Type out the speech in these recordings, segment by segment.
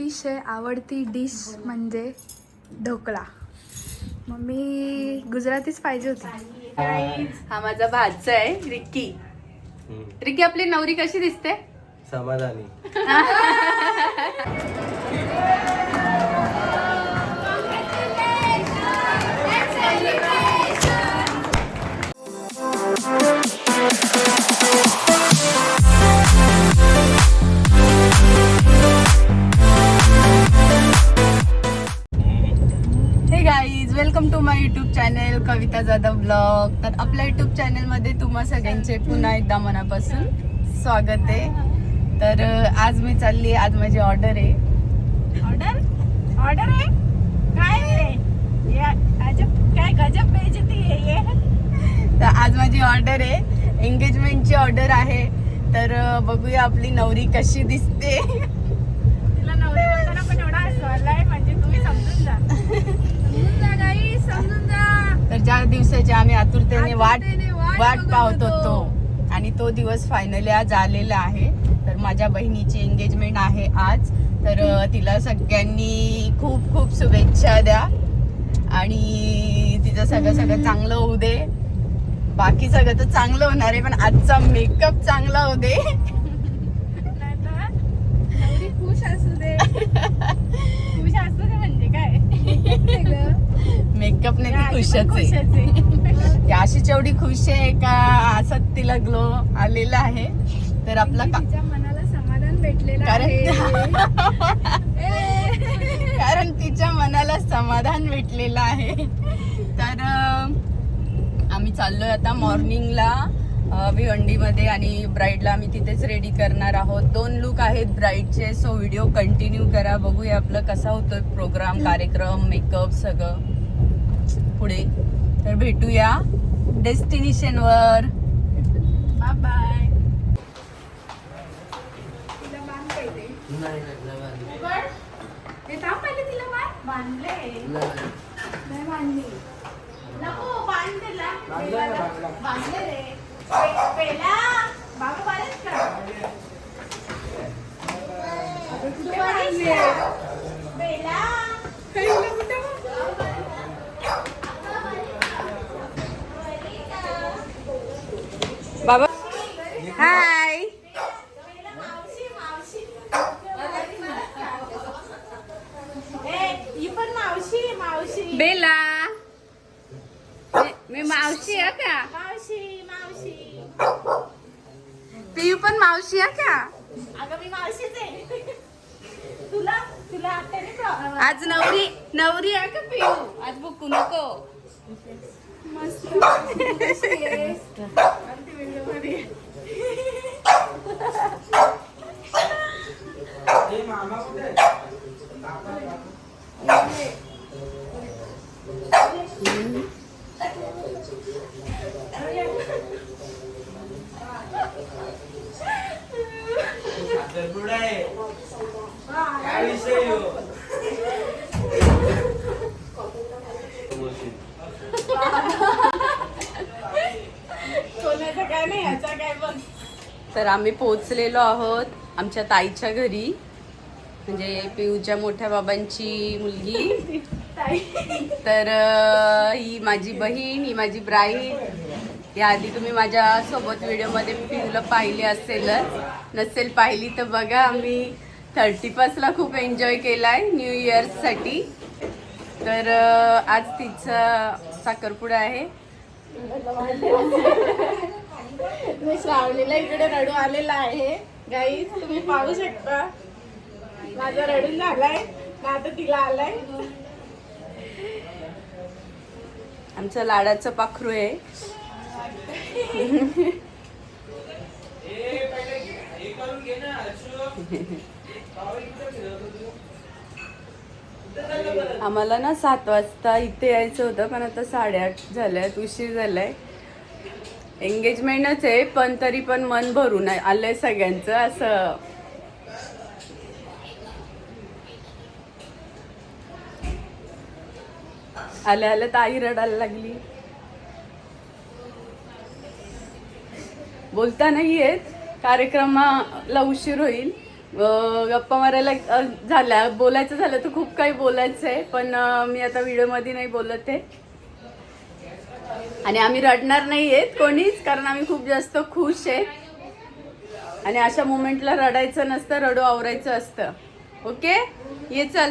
अतिशय आवडती डिश म्हणजे ढोकळा मम्मी गुजरातीच पाहिजे होती. हा माझा भाचा आहे रिक्की. रिक्की आपली नवरी कशी दिसते? समाधानी. चॅनल कविता जाधव ब्लॉग तर आपल्या युट्यूब चॅनलमध्ये तुम्हा सगळ्यांचे पुन्हा एकदा मनापासून स्वागत आहे. तर आज मी चालली आज माझी ऑर्डर आहे. ऑर्डर ऑर्डर आहे? काय आहे? या अजब काय गजब तर आज माझी ऑर्डर आहे. एंगेजमेंटची ऑर्डर आहे. तर बघूया आपली नवरी कशी दिसते. तुला नवरी पण एवढा म्हणजे तुम्ही समजून जा. तर ज्या दिवसाची आम्ही आतुरतेने वाट वाट पाहत होतो. आणि तो दिवस फायनली आज आलेला आहे. तर माझ्या बहिणीची एंगेजमेंट आहे आज. तर तिला सगळ्यांनी खूप खूप शुभेच्छा द्या. आणि तिचं सगळं सगळं चांगलं होऊ दे. बाकी सगळं तर चांगलं होणार आहे पण आजचा मेकअप चांगला होऊ दे. खुश असू दे. खुश असू दे म्हणजे काय? या, खुशच. पण आहे अशीच एवढी खुश आहे का असं तिला ग्लो आलेला आहे तर आपला का तिच्या मनाला समाधान भेटलेलं कारण-. कारण तिच्या मनाला समाधान भेटलेलं आहे. तर आम्ही चाललोय आता मॉर्निंगला भिवंडीमध्ये आणि ब्राईडला आम्ही तिथेच रेडी करणार आहोत. दोन लुक आहेत ब्राईडचे सो व्हिडिओ कंटिन्यू करा. बघूया आपलं कसा होतोय प्रोग्राम कार्यक्रम मेकअप सगळं. पुढे. तर भेटूया डेस्टिनेशनवर. बाय बाय ते थांब पहिले तिला बांध बांधले नाही बांधली नको बांध तिला बांधले रे पे- पेला बाबा. हाय. मावशी मावशी ए पण मावशी मावशी बेला. मी- मावशी आहे का? मावशी मावशी पियू पण मावशी आहे का? अगं मी मावशीच आहे तुला आज नवरी नवरी आहे का पियू? आज बुकू नको. मस्त. कशी आहेस? आमची video मध्ये. काय विषय ह्यो? सोन्याचं काय नाही ह्याचा काय बघ तर आम्ही पोहोचलेलो आहोत आमच्या ताईच्या घरी. म्हणजे पिऊच्या मोठ्या बाबांची मुलगी. तर ही माझी बहीण ही माझी ब्राईड याआधी तुम्ही माझ्या सोबत व्हिडिओमध्ये पिऊला पाहिली असेलच. नसेल पाहिली तर बघा आम्ही थर्टी फर्स्टला खूप एन्जॉय केला आहे न्यू इयर्ससाठी तर आज तिचा साखरपुडा आहे. मी श्रावणीला इकडे रडू आलेला आहे. गाई तुम्ही पाहू शकता. माझा रडून झालाय. ना आता तिला आलाय? आमचं लाडाचं पाखरू आहे. आम्हाला ना सात वाजता इथे यायचं होतं पण आता साडेआठ झाल्यात उशीर झालाय. एंगेजमेंटच आहे पण तरी पण मन भरून आलंय सगळ्यांचं असं. आल्या आल्या ताई रडायला लागली. बोलता नाही येत. कार्यक्रमाला उशीर होईल. गप्पा मारायला झाल्या. बोलायचं झालं तर खूप काही बोलायचं आहे पण मी आता व्हिडिओमध्ये नाही बोलत आहे. आणि आम्ही रडणार नाही आहेत कोणीच कारण आम्ही खूप जास्त खुश आहे आणि अशा मुमेंटला रडायचं नसतं रडू आवरायचं असतं. ओके? ये चल.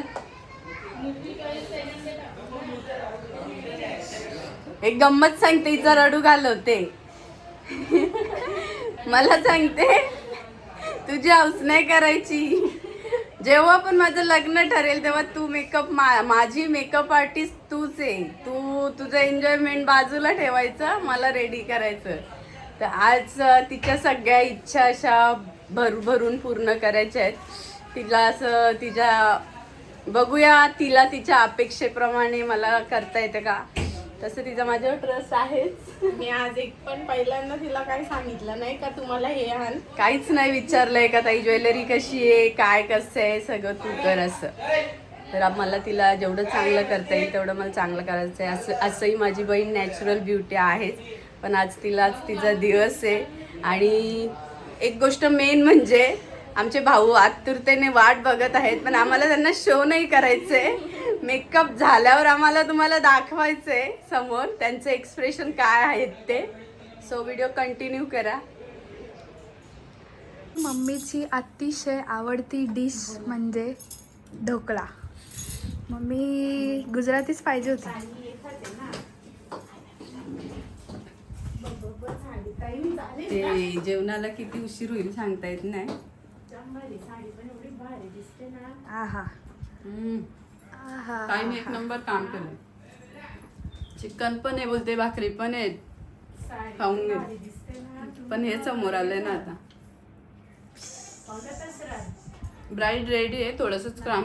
एक गंमत सांगते हिचा रडू घालवते मला सांगते तुझी हाऊस नाही करायची. जेव्हा पण माझं लग्न ठरेल तेव्हा तू मेकअप मा माझी मेकअप आर्टिस्ट तूच आहे तू तुझं एन्जॉयमेंट बाजूला ठेवायचं मला रेडी करायचं. तर आज तिच्या सगळ्या इच्छा अशा भर भरून पूर्ण करायच्या आहेत. तिला असं तिच्या बघूया तिला तिच्या अपेक्षेप्रमाणे मला करता येतं का? तसं तिचा माझ्यावर ट्रस्ट आहेच. मी आज एक पण पहिल्यांदा तिला काही सांगितलं नाही का तुम्हाला हे आण. काहीच नाही विचारलंय का ताई ज्वेलरी कशी आहे काय कसं आहे सगळं तू कर असं. तर आप- मला तिला जेवढं चांगलं करता येईल तेवढं मला चांगलं करायचं आहे असं असंही माझी बहीण नॅचरल ब्युटी आहेच. पण आज तिला आज तिचा दिवस आहे. आणि एक गोष्ट मेन म्हणजे आमचे भाऊ आतुरतेने वाट बघत आहेत पण आम्हाला त्यांना शो नाही करायचे मेकअप झाल्यावर आम्हाला तुम्हाला दाखवायचंय समोर. त्यांचे एक्सप्रेशन काय आहेत ते. सो व्हिडिओ कंटिन्यू करा. मम्मीची अतिशय आवडती डिश म्हणजे ढोकळा. मम्मी गुजरातीच पाहिजे होती. ते जेवणाला किती उशीर होईल सांगता येत नाही. आहा. आहा मी एक नंबर काम केलं चिकन पण आहे बोलते भाकरी पण आहेत. खाऊन घे. पण हे समोर आलंय ना आता. ब्राईड रेडी आहे थोडंसंच काम.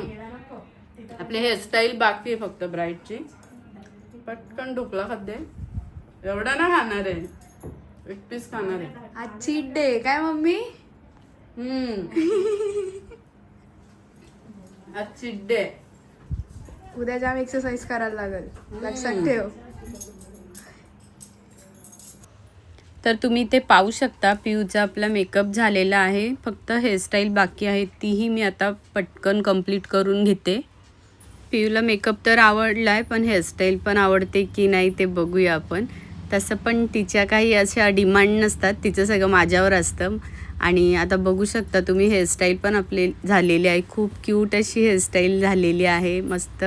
आपली हेअरस्टाईल बाकी आहे फक्त ब्राईडची पटकन ढोकळा खाते एवढा ना खाणार आहे. एक पीस खाणार आहे. आज चीट डे काय मम्मी? हम्म. आज चिड्डे उद्या जाम एक्सरसाइज करायला लागेल. लक्षात ठेव. तर तुम्ही ते पाहू शकता पिऊचा आपला मेकअप झालेला आहे. फक्त हेअरस्टाईल बाकी आहे तीही मी आता पटकन कंप्लीट करून घेते. पिऊला मेकअप तर आवडला आहे पण हेअरस्टाईल पण आवडते की नाही ते बघूया आपण. तसं पण तिच्या काही अशा डिमांड नसतात तिचं सगळं माझ्यावर असतं. आणि आता बघू शकता तुम्ही हेअरस्टाईल पण आपले झालेली आहे. खूप क्यूट अशी हेअरस्टाईल झालेली आहे. मस्त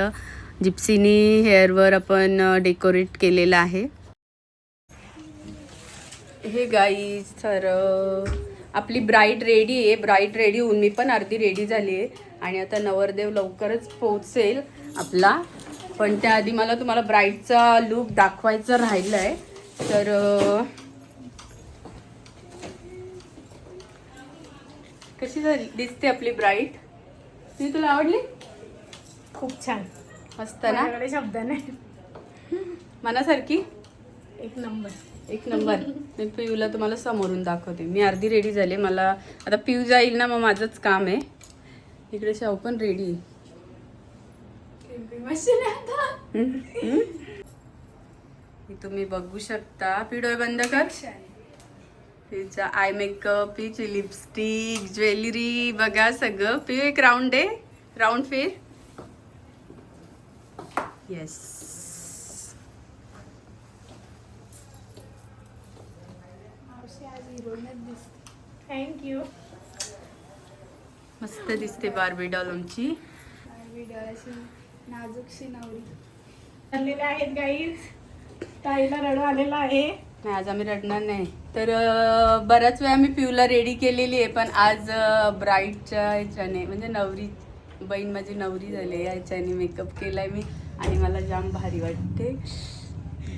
जिप्सीनी हेअरवर आपण डेकोरेट केलेलं आहे. हे गाई तर आपली ब्राईड रेडी आहे. ब्राईड रेडी होऊन मी पण अर्धी रेडी झाली आहे. आणि आता नवरदेव लवकरच पोहोचेल आपला. पण त्याआधी मला तुम्हाला ब्राईडचा लुक दाखवायचं राहिलं आहे तर कशी झाली? दिसते आपली ब्राईड ती तुला आवडली? खूप छान. मस्त ना? माझ्याकडे शब्द नाही मनासारखी? एक नंबर. एक नंबर. मी पियूला तुम्हाला समोरून दाखवते. मी अर्धी रेडी झाली. मला आता पिऊ जाईल ना मग माझंच काम आहे. इकडे शाहू पण रेडी हे तुम्ही बघू शकता. पी डोळे बंद कर. हिचा आय मेकअप हिची लिपस्टिक ज्वेलरी बघा सगळं. पिऊ एक राऊंड आहे. राऊंड फिर. येस थँक्यू मस्त दिसते बार्बी डॉल आमची. नाजूकशी नवरी. आहेत गाईज ताईला रडू आलेला आहे. नाही आज आम्ही रडणार नाही. तर बऱ्याच वेळा मी पिऊला रेडी केलेली आहे पण आज ब्राईडच्या ह्याच्याने म्हणजे नवरी बहीण माझी नवरी झाली या ह्याच्याने मेकअप केलाय मी आणि मला जाम भारी वाटते.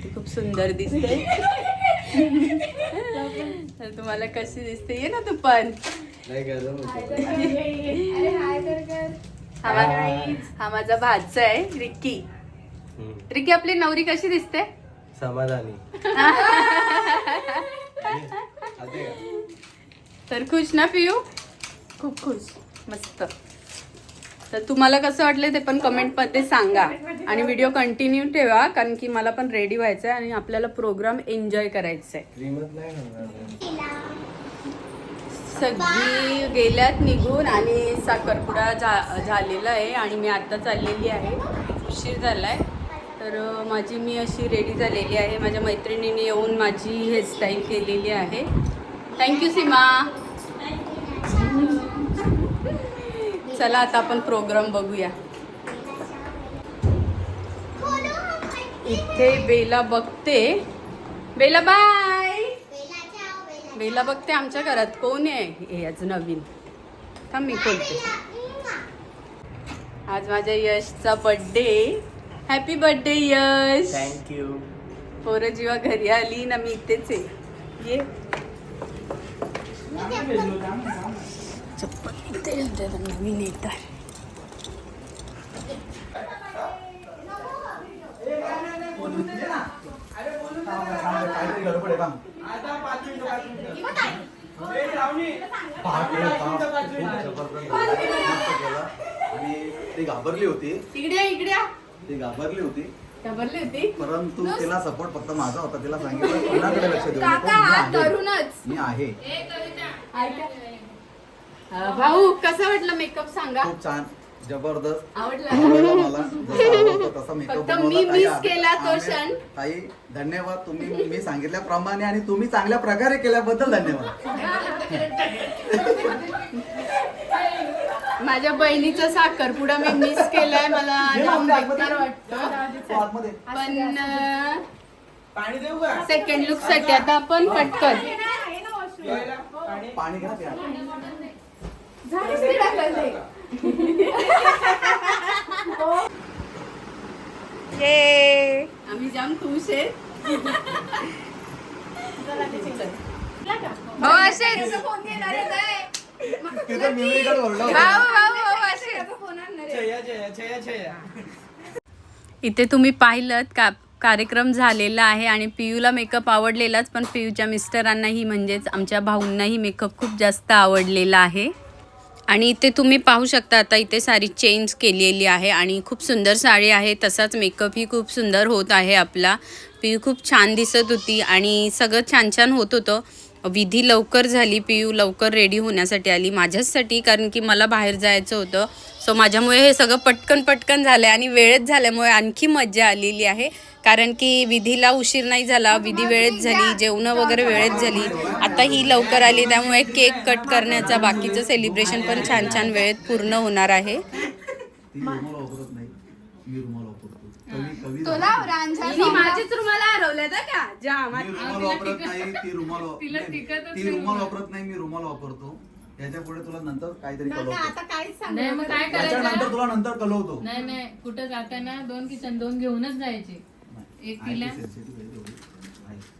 ती खूप सुंदर दिसते. तर तुम्हाला कशी दिसते? ये ना तू पण हा हा माझा भाचा आहे रिक्की. रिक्की आपली नवरी कशी दिसते? समाधानी? तर खुश ना पियू? खूप खुश. मस्त. तर तुम्हाला कसं वाटलं ते पण कमेंटमध्ये सांगा. आणि व्हिडिओ कंटिन्यू ठेवा कारण की मला पण रेडी व्हायचं आहे आणि आपल्याला प्रोग्राम एन्जॉय करायचा आहे सगळी गेल्यात निघून आणि साखरपुडा झा झालेला आहे आणि मी आत्ता चाललेली आहे. उशीर झाला आहे तर माझी मी अशी रेडी झालेली आहे. माझ्या मैत्रिणीने येऊन माझी हेअरस्टाईल केलेली आहे. Thank you Seema. चला आता आपण प्रोग्राम बघूया. इथे बेला बघते. बेला बाय बेला बघते आमच्या घरात. कोण आहे? हे आज नवीन. थांब मी खोलते आज माझ्या यशचा birthday happy birthday Yash thank you पोरं जेव्हा घरी आली ना मी इथेच आहे. ये. चप्पल इथे नवीन येतात आणि ती घाबरली होती. इकडे इकडे आ. ती घाबरली होती. घाबरली होती? परंतु तिला सपोर्ट फक्त माझा होता. तिला सांगितलं कोणाकडे लक्ष देऊ नको. काका हा मी आहे. तरुणच. मी आहे. ऐका. अं, भाऊ कसा वाटला मेकअप सांगा? खूप छान. जबरदस्त. आवडला. आवडला मला. जसं तसा मेकअप फक्त बनवला. मी ताई, miss केला तो आम्ही- क्षण. ताई धन्यवाद. तुम्ही मी सांगितल्याप्रमाणे आणि तुम्ही चांगल्या प्रकारे केल्याबद्दल धन्यवाद. माझ्या बहिणीचा साखरपुडा मी मिस केलाय मला जाम बेकार वाटतं. पण सेकंड लुकसाठी आता आपण पटकन पाणी घ्या प्या. ये आम्ही जाम खुश आहे भाऊ असेच. तिथे. भाऊ भाऊ भाऊ असेच इथे तुम्ही पाहिलं का कार्यक्रम झालेला आहे आणि पियूला मेकअप आवडलेलाच पण पियूच्या मिस्टरांनाही म्हणजेच आमच्या भाऊंनाही मेकअप खूप जास्त आवडलेला आहे. आणि इथे तुम्ही पाहू शकता आता इथे साडी चेंज केलेली आहे आणि खूप सुंदर साडी आहे. तसाच मेकअपही खूप सुंदर होत आहे आपला. पियू खूप छान दिसत होती आणि सगळं छान छान होत होतं. विधी लवकर झाली पियू लवकर रेडी होण्यासाठी आली माझ्याचसाठी कारण की मला बाहेर जायचं होतं. सो माझ्यामुळे हे सगळं पटकन पटकन झालं आहे आणि वेळेत झाल्यामुळे आणखी मज्जा आलेली आहे. कारण की विधीला उशीर नाही झाला विधी वेळेत झाली जेवणं वगैरे वेळेत झाली. आता ही लवकर आली त्यामुळे केक कट करण्याचा बाकीचं सेलिब्रेशन पण छान छान वेळेत पूर्ण होणार आहे ती रुमाल वापरत नाही मी रुमाल वापरतो रांझा मी माझीच रुमाला हरवल्या का? जा मी रुमाल वापरत नाही ती रुमाल वाप- नाही, ती रुमाल वापरत नाही मी रुमाल वापरतो. याच्यापुढे तुला नंतर काहीतरी कळवतो. नाही मग काय त्याच्यानंतर करायचं? तुला नंतर कळवतो. नाही नाही कुठं जाताना दोन किचन दोन घेऊनच जायचे. नाही, एक आहे तिला? ती sensitive आहे तेवढी.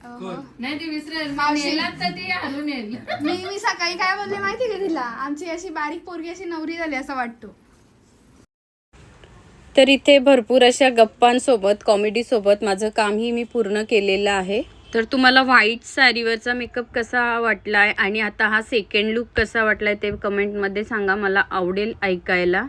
आहे. नाही ती विसरेल. मावशी. नेलात तर ती हरून येईल. मी मी सकाळी काय बोलले माहिती का तिला? आमची अशी बारीक पोरगी अशी नवरी झाली असं वाटतो. तर इथे भरपूर अशा गप्पांसोबत कॉमेडीसोबत माझं कामही मी पूर्ण केलेलं आहे. तर तुम्हाला व्हाईट सॅरीवरचा मेकअप कसा वाटलाय आणि आता हा सेकंड लुक कसा वाटलाय ते कमेंटमध्ये सांगा मला आवडेल ऐकायला.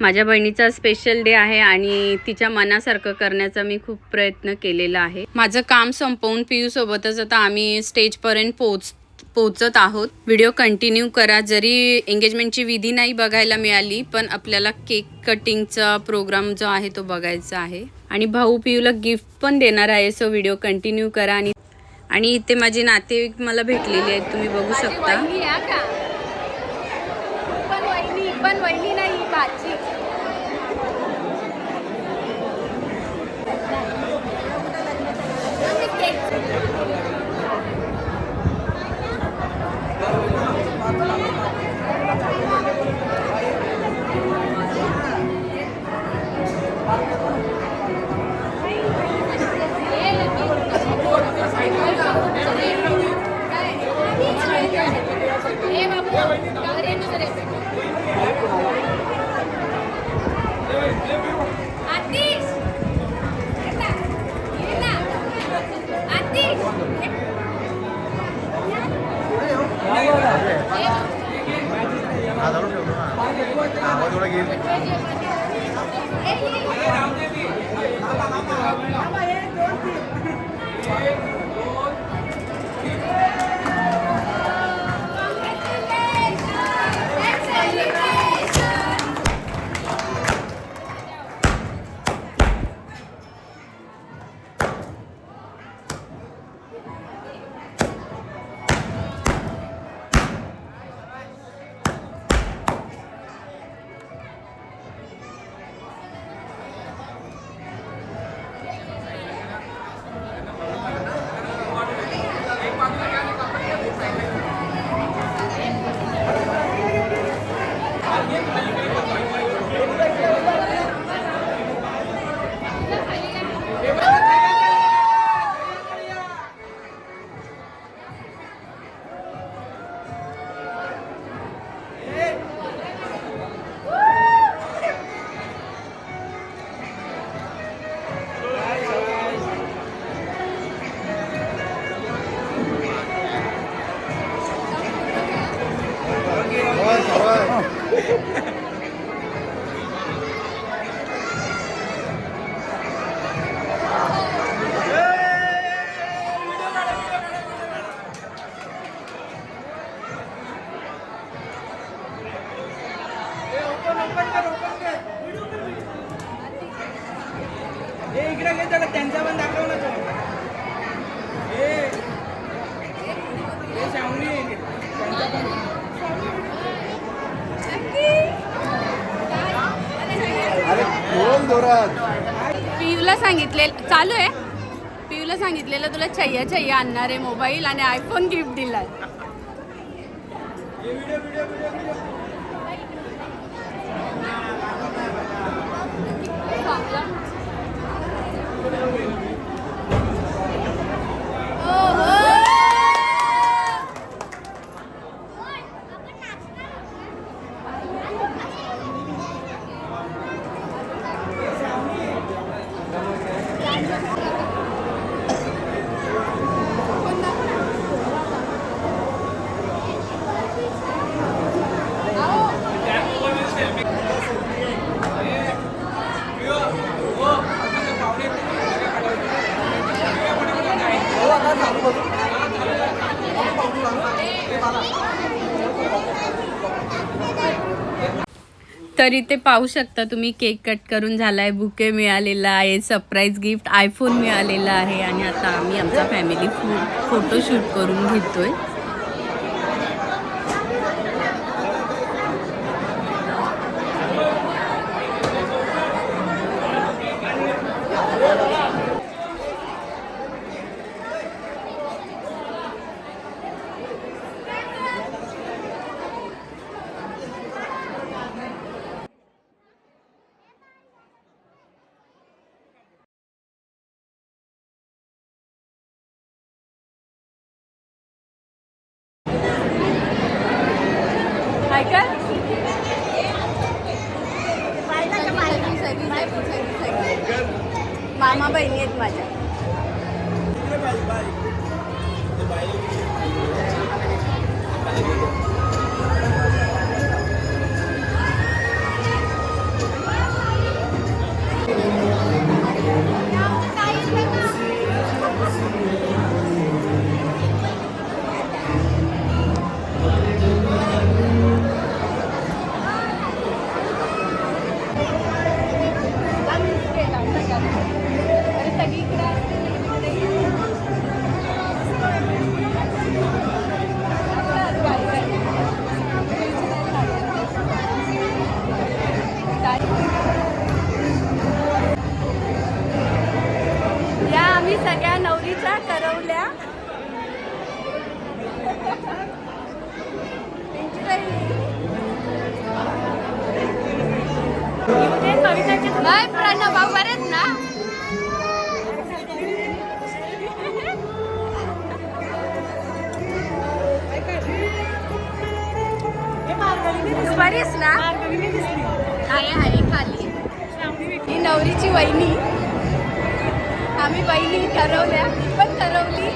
माझ्या बहिणीचा स्पेशल डे आहे आणि तिच्या मनासारखं करण्याचा मी खूप प्रयत्न केलेला आहे. माझं काम संपवून पियूसोबतच आता आम्ही स्टेजपर्यंत पोच पोचत आहोत. व्हिडिओ कंटिन्यू करा. जरी एंगेजमेंटची विधी नाही बघायला मिळाली पण आपल्याला केक कटिंगचा प्रोग्राम जो आहे तो बघायचा आहे. आणि भाऊ पियूला गिफ्ट पण देणार आहे सो व्हिडिओ कंटिन्यू करा. आणि आणि इथे माझे नातेवाईक मला भेटलेली आहेत. तुम्ही बघू शकता. पण वहिनी पण पियूला सांगितले चालू आहे. पियूला सांगितलेलं तुला छय्या छय्या आणणार आहे मोबाईल आणि आयफोन गिफ्ट दिलाय. तर इथे पाहू शकता तुम्ही. केक कट करून झालाय बुके मिळालेला आहे सरप्राईज गिफ्ट आयफोन मिळालेला आहे आणि आता आम्ही आमचा फॅमिली फो फोटोशूट करून घेतोय. गौरीची वहिनी. आम्ही बहिणी ठरवल्या पण ठरवली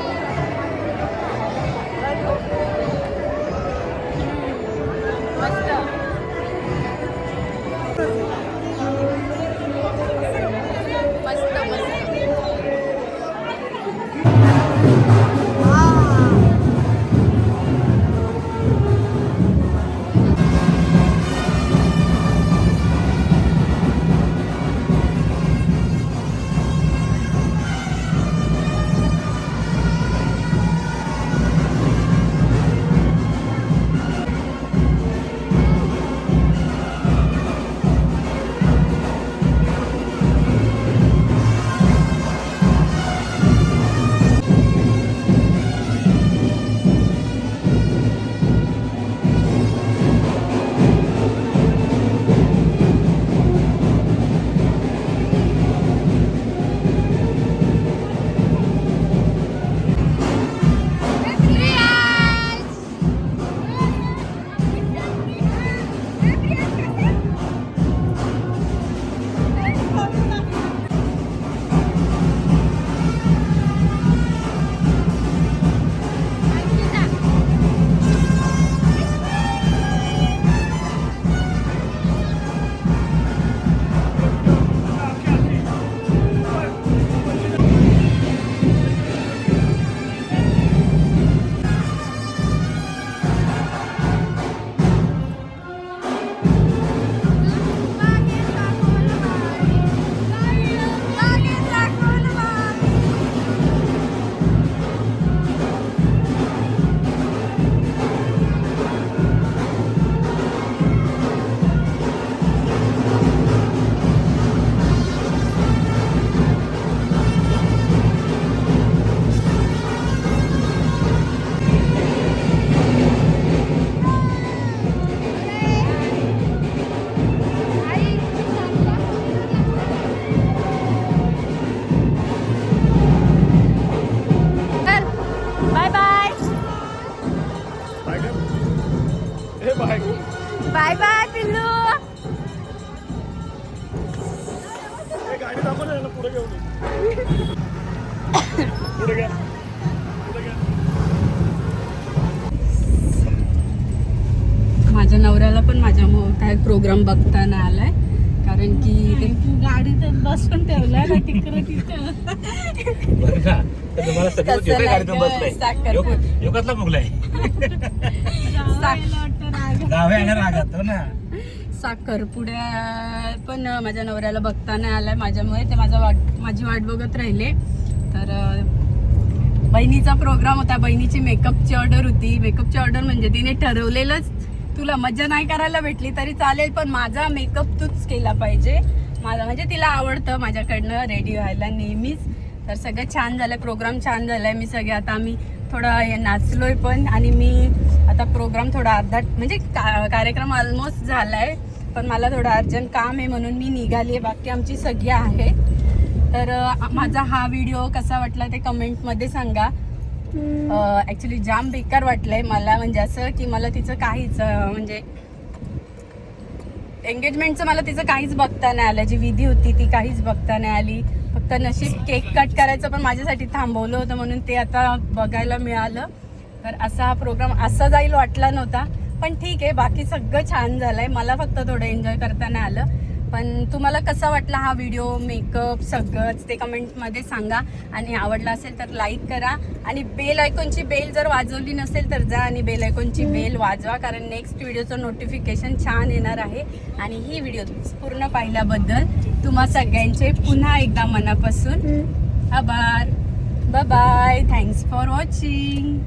प्रोग्राम बघता नाही आलाय. कारण की ते गाडीत बसून ठेवलाय ना तिकडे तिथं. मुगलाय. हो ना. साखरपुड्या पण माझ्या नवऱ्याला बघता नाही आलाय माझ्यामुळे. ते माझा वाट माझी वाट बघत राहिले. तर बहिणीचा प्रोग्राम होता. बहिणीची मेकअपची ऑर्डर होती. मेकअपची ऑर्डर म्हणजे तिने ठरवलेलंच तुला मजा नाही करायला भेटली तरी चालेल पण माझा मेकअप तूच केला पाहिजे. माझा म्हणजे तिला आवडतं माझ्याकडनं रेडी व्हायला नेहमीच. तर सगळं छान झालं प्रोग्राम छान झालाय. मी सगळे आता आम्ही थोडा हे नाचलोय पण आणि मी आता प्रोग्राम थोडा अर्धा म्हणजे का- कार्यक्रम ऑलमोस्ट झालाय पण मला थोडं अर्जंट काम आहे म्हणून मी निघाली आहे. बाकी आमची सगळी आहे. तर माझा हा व्हिडिओ कसा वाटला ते कमेंटमध्ये सांगा. ऍक्च्युली जाम बेकार वाटलंय मला. म्हणजे असं की मला तिचं काहीच म्हणजे एंगेजमेंटचं मला तिचं काहीच बघता नाही आलं. जी विधी होती ती काहीच बघता नाही आली. फक्त नशीब केक कट करायचं पण माझ्यासाठी थांबवलं होतं म्हणून ते आता बघायला मिळालं. तर असा हा प्रोग्राम असा जाईल वाटला नव्हता. पण ठीक आहे बाकी सगळं छान झालंय. मला फक्त थोडं एन्जॉय करता नाही आलं. पण तुम्हाला कसा वाटला हा व्हिडिओ मेकअप सगळंच ते कमेंटमध्ये सांगा. आणि आवडला असेल तर लाईक करा. आणि बेल आयकॉनची बेल जर वाजवली नसेल तर जा आणि बेल आयकॉनची बेल वाजवा. कारण नेक्स्ट व्हिडिओचं नोटिफिकेशन छान येणार आहे. आणि ही व्हिडिओ पूर्ण पाहिल्याबद्दल तुम्हा सगळ्यांचे पुन्हा एकदा मनापासून आभार. Bye thanks for watching